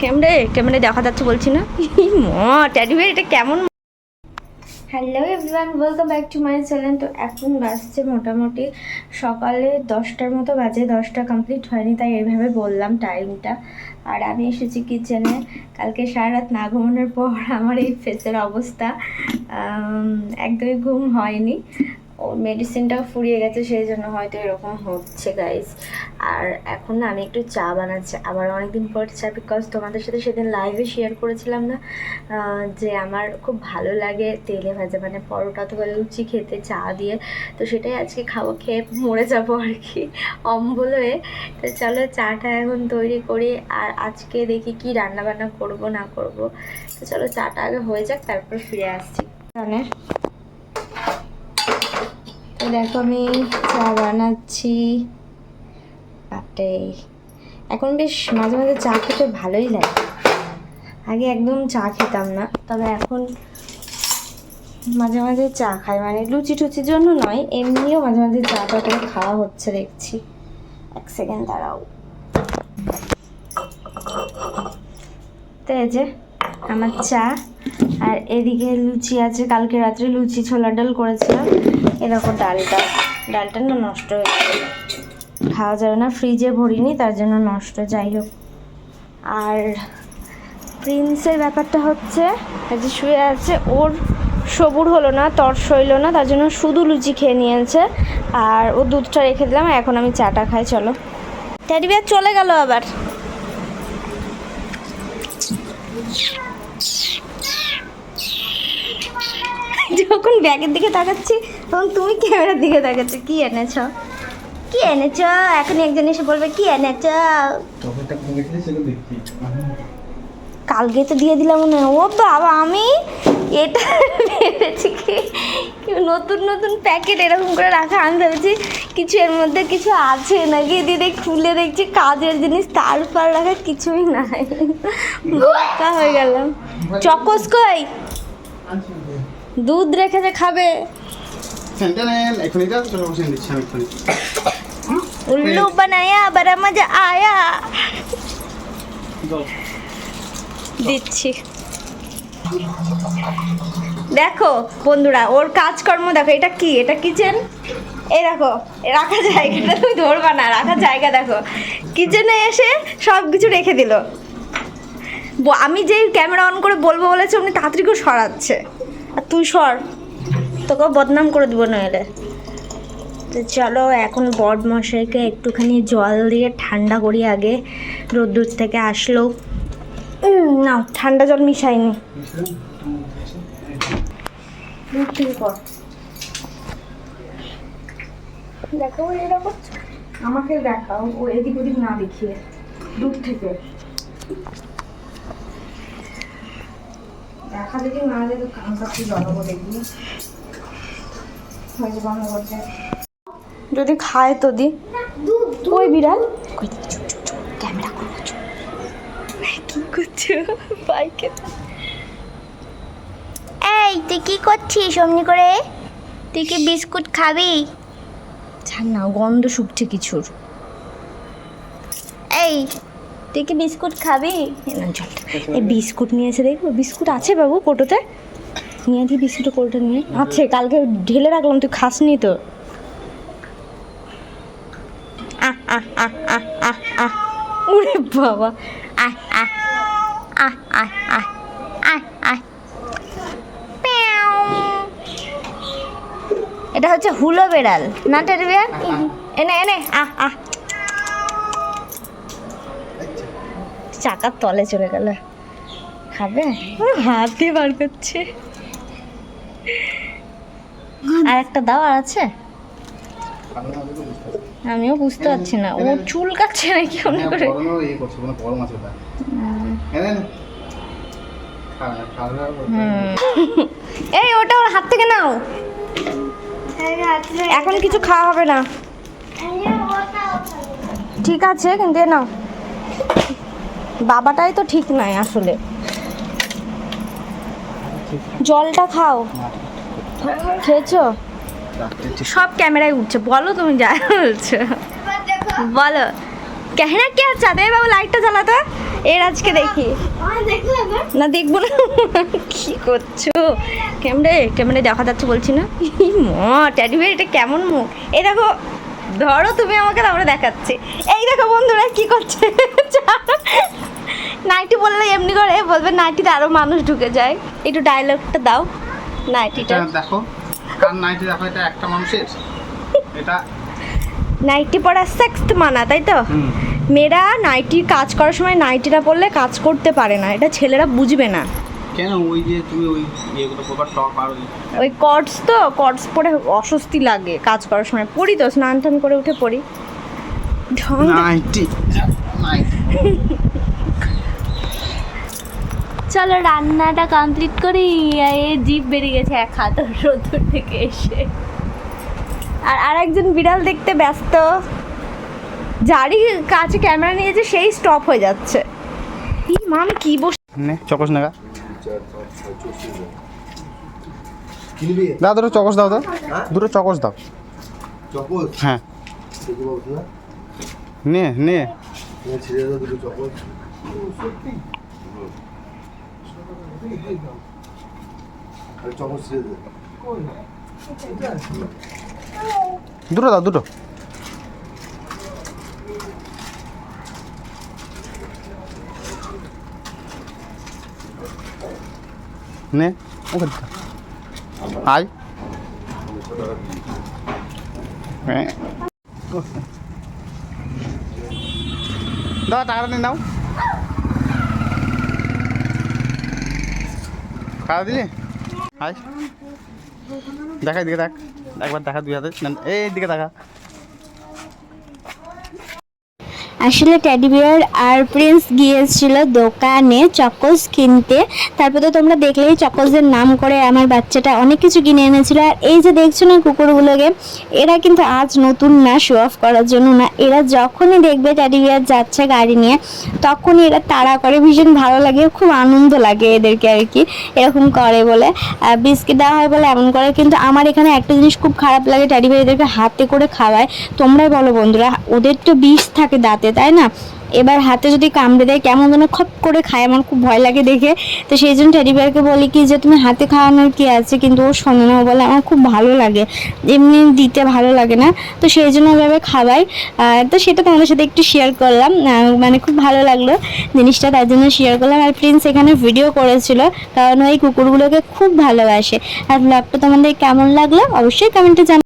ক্যামেরায় ক্যামেরায় দেখা যাচ্ছে বলছি না? ট্যাডি ভাই, এটা কেমন hello everyone welcome back to my channel তো এখন বাজছে মোটামুটি সকালে দশটার মতো বাজে, দশটা কমপ্লিট হয়নি, তাই এইভাবে বললাম টাইমটা আর আমি এসেছি কিচেনে কালকে সারা রাত না ঘুমানোর পর আমার এই ফেসের অবস্থা একদমই ঘুম হয়নি। ও মেডিসিনটাও ফুরিয়ে গেছে, সেই জন্য হয়তো এরকম হচ্ছে গাইস আর এখন না, আমি একটু চা বানাচ্ছি। আবার অনেকদিন পর চা বিকজ তোমাদের সাথে সেদিন লাইভে শেয়ার করেছিলাম না যে আমার খুব ভালো লাগে তেলে ভাজা মানে পরোটা অথবা লুচি খেতে চা দিয়ে। তো সেটাই আজকে খাব, খেয়ে মরে যাব আর কি, অম্বল হয়ে। তো চলো চাটা এখন তৈরি করি, আর আজকে দেখি কি রান্না বান্না করব, না করব। তো চলো চাটা আগে হয়ে যাক, তারপর ফিরে আসছি। জানে? দেখো আমি চা বানাচ্ছি। বাপরে। এখন বেশ মাঝে মাঝে চা খেতে ভালোই লাগে। আগে একদম চা খেতাম না, তবে এখন মাঝে মাঝে চা খাই। মানে লুচি টুচির জন্য নয়, এমনিও মাঝে মাঝে চাটা করে খাওয়া হচ্ছে দেখছি। এক সেকেন্ড দাঁড়াও। তো এই যে আমার চা, আর এদিকে লুচি আছে। কালকে রাত্রে লুচি ছোলা ডাল করেছিলাম। এরকম ডালটা। ডালটা না নষ্ট হয়ে গেছে খাওয়া যাবে না ফ্রিজে ভরিনি, তার জন্য নষ্ট, যাই হোক। আর প্রিন্সের ব্যাপারটা হচ্ছে যে শুয়ে আছে, ওর সবুর হলো না, তর সইলো না, তার জন্য শুধু লুচি খেয়ে নিয়েছে। আর ও দুধটা রেখে দিলাম, এখন আমি চাটা খাই, চলো। ট্যাডি বিয়ার চলে গেল আবার। যখন ব্যাগের দিকে তাকাচ্ছি তখন তুমি ক্যামেরার দিকে তাকাচ্ছ। কি এনেছ? কি এনেছ? এখন একজন এসে বলবে কি এনেছ? কালকে তো দিয়ে দিলাম মনে হয়। ও বাবা আমি এটা ভেবেছি কি কি নতুন নতুন প্যাকেট এরকম করে রাখা আমি ভেবেছি কিছু এর মধ্যে কিছু আছে নাকি? দিদি খুলে দেখছি কাজের জিনিস তার উপর রাখা কিছুই নাই। বোকা হয়ে গেলাম। চকস কই? দুধ রেখে যে খাবে। উল্লু বানায়া বড় মজা আয়া। দিচ্ছি। দেখো বন্ধুরা ওর কাজকর্ম দেখো এটা কি? এটা কিচেন? এই দেখো রাখা জায়গাটা তুমি ধরবা না রাখার জায়গা দেখো। কিচেনে এসে সব কিছু রেখে দিল। আমি যেই ক্যামেরা অন করে বলব বলেছে উনি তাড়াতাড়ি করে সরাচ্ছে। আর তুই সর। তোকে বদনাম করে দেবো নইলে। তো চলো, এখন বড মশাইকে একটুখানি জল দিয়ে ঠান্ডা করি আগে। রোদ্দুর থেকে আসলো। না, ঠান্ডা জল মিশাইনি। কর এরকম আমাকে দেখাও, ও এদিক ওদিক না দেখিয়ে, দূর থেকে। দেখা দেখি না কান জড়াবো দেখবি? হয়েছে বন্ধ করতে যদি খায় তো দি। ওই বিড়াল। কই দেখি চুপ চুপ চুপ। ক্যামেরা চুপ। কি করছ? বাইকে। এই তুই কি করছিস অমনি করে? তুই কি বিস্কুট খাবি? ছাড় না গন্ধ শুকছে কিছুর। এই তুই কি বিস্কুট খাবি? জলটা এই বিস্কুট নিয়ে এসে দেখব। বিস্কুট আছে বাবু কোটোতে। নিয়ে দি বিস্কুটের কোটোটা নিয়ে। আছে কালকে ঢেলে রাখলাম তুই খাসনি তো। আহ আহ আহ আহ আহ আহ। ওরে বাবা। আহ আহ আহ আহ আহ আহ আহ। এটা হচ্ছে হুলো বেড়াল। না টেরবিয়ার এনে এনে। আহ আহ। চাকার তলে চলে গেল। খাবে? হাত দিয়ে বার করছে। আর একটা দাও আর আছে। আমিও বুঝতে পারছি না। ও চুল কাটছে নাকি অমনি হ্যাঁ, করে। এই ওটা ওর হাত থেকে নাও। এখন কিছু খাওয়া হবে না। ঠিক আছে কিন্তু নাও। বাবাটাই তো ঠিক নাই আসলে। জলটা খাও। খেয়েছো? সব ক্যামেরায় উঠছে। বলো তুমি যা বলছো। বলো। কেহনা কে চাঁদে বাবু লাইটটা জ্বালাতো। এর আজকে দেখি। না, দেখব না। কি করছ? ক্যামেরে ক্যামেরে দেখা যাচ্ছে বলছি না। মা ট্যাডি এটা কেমন মুখ? এ দেখো ধরো তুমি আমাকে তারপরে দেখাচ্ছে। এই দেখো বন্ধুরা কি করছে? নাইটি বললে এমনি করে বলবে নাইটিতে আরও মানুষ ঢুকে যায়। একটু ডায়লগটা দাও নাইটিটা। দেখো কার নাইটি দেখো এটা একটা মানুষের? এটা নাইটি পরা সেক্স মানা তাই তো? মেয়েরা নাইটি কাজ করার সময় নাইটিটা পরলে কাজ করতে পারে না এটা ছেলেরা বুঝবে না। কেন ওই যে তুমি ওই ইয়েগুলো প্রকার টপ আর ওই ওই কর্ডস তো কর্ডস পরে অস্বস্তি লাগে কাজ করার সময়। পড়ি তো স্নান টান করে উঠে পড়ি। নাইটি চলো রান্নাটা কমপ্লিট করি এ জিভ বেরিয়ে গেছে এক হাত রোদ্দুর থেকে এসে। আর আরেকজন বিড়াল দেখতে ব্যস্ত। যারই কাছে ক্যামেরা নিয়েছে সেই স্টপ হয়ে যাচ্ছে। ই মাম কি বস নে চকস নাগা কিনবি দাও দুটো চকস দাও তো। দুটো চকস দাও। চকল হ্যাঁ। দেখি বাবু না? নে নে। তুমি ছিঁড়ে দাও দুটো চকল আর চকল ছিঁড়ে দে। দুটো দাও দুটো। নে। আয়। দাও টাকাটা নিয়ে নাও। টাকা দিলি? আয়। দেখা দিকে দেখ। একবার দেখা দুই হাতে। এই দিকে দেখা। আসলে টেডি বিয়ার আর প্রিন্স গিয়েছিল দোকানে চকোস কিনতে। তারপর তো তোমরা দেখলেই চকোসের নাম করে আমার বাচ্চাটা অনেক কিছু কিনে এনেছিল। আর এই যে দেখছ না কুকুরগুলোকে, এরা কিন্তু আজ নতুন না শো অফ করার জন্য না। এরা যখনই দেখবে টেডি বিয়ার যাচ্ছে গাড়ি নিয়ে, তখনই এরা তাড়া করে। ভীষণ ভালো লাগে, খুব আনন্দ লাগে এদেরকে আর কি, এরকম করে বলে। বিস্কিট দেওয়া হয় বলে এমন করে, কিন্তু আমার এখানে একটা জিনিস খুব খারাপ লাগে টেডি বিয়ার এদেরকে হাতে করে খাওয়ায়। তোমরাই বলো বন্ধুরা, ওদের তো বিষ থাকে দাঁতে তাই না? এবার হাতে যদি কামড়ে দেয়, কেমন যেন খপ করে খায়। আমার খুব ভয় লাগে দেখে। তো সেই জন্য টেডি বিয়ারকে বলি কি যে, তুমি হাতে খাওয়ানোর কি আছে? কিন্তু ও শোনে না। বলে, আমার খুব ভালো লাগে। এমনি দিতে ভালো লাগে না। তো সেই জন্য ওভাবে খাওয়াই। তো সেটা তোমাদের সাথে একটু শেয়ার করলাম। মানে খুব ভালো লাগল জিনিসটা তার জন্য শেয়ার করলাম। আর প্রিন্স এখানে ভিডিও করেছিল, কারণ ওই কুকুরগুলোকে খুব ভালোবাসে। আর ব্লগটা তোমাদের কেমন লাগল? অবশ্যই কমেন্টে জানা